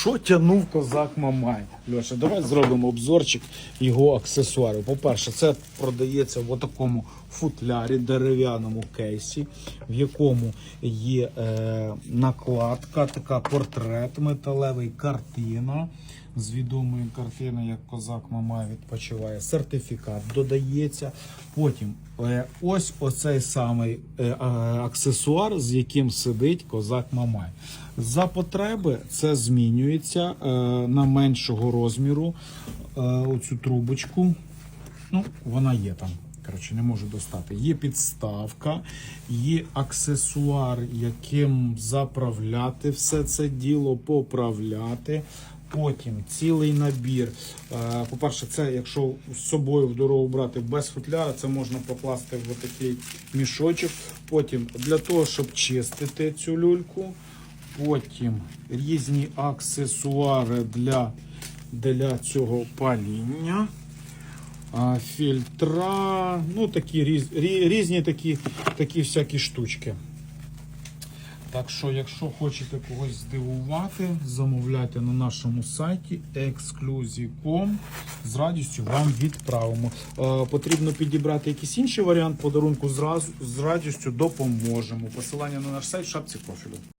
Що тянув козак Мамай? Льоша, давай зробимо обзорчик його аксесуарів. По-перше, це продається в такому футлярі, дерев'яному кейсі, в якому є е, накладка, така портрет металевий, картина. З відомої картини, як козак Мамай відпочиває, сертифікат додається. Потім е, ось оцей самий е, аксесуар, з яким сидить козак Мамай. За потреби це змінюється е, на меншого розміру. Е, оцю трубочку. Ну, вона є там. Коротше, не можу достати. Є підставка, є аксесуар, яким заправляти все це діло, поправляти. Потім цілий набір. Е, По-перше, це якщо з собою в дорогу брати без футляра, це можна покласти в такий мішочок. Потім для того, щоб чистити цю люльку. Потім різні аксесуари для, для цього паління. Фільтра, ну такі різ, різні такі, такі всякі штучки. Так що, якщо хочете когось здивувати, замовляйте на нашому сайті exclusive.com. З радістю вам відправимо. Потрібно підібрати якийсь інший варіант подарунку, зразу з радістю допоможемо. Посилання на наш сайт в шапці профілю.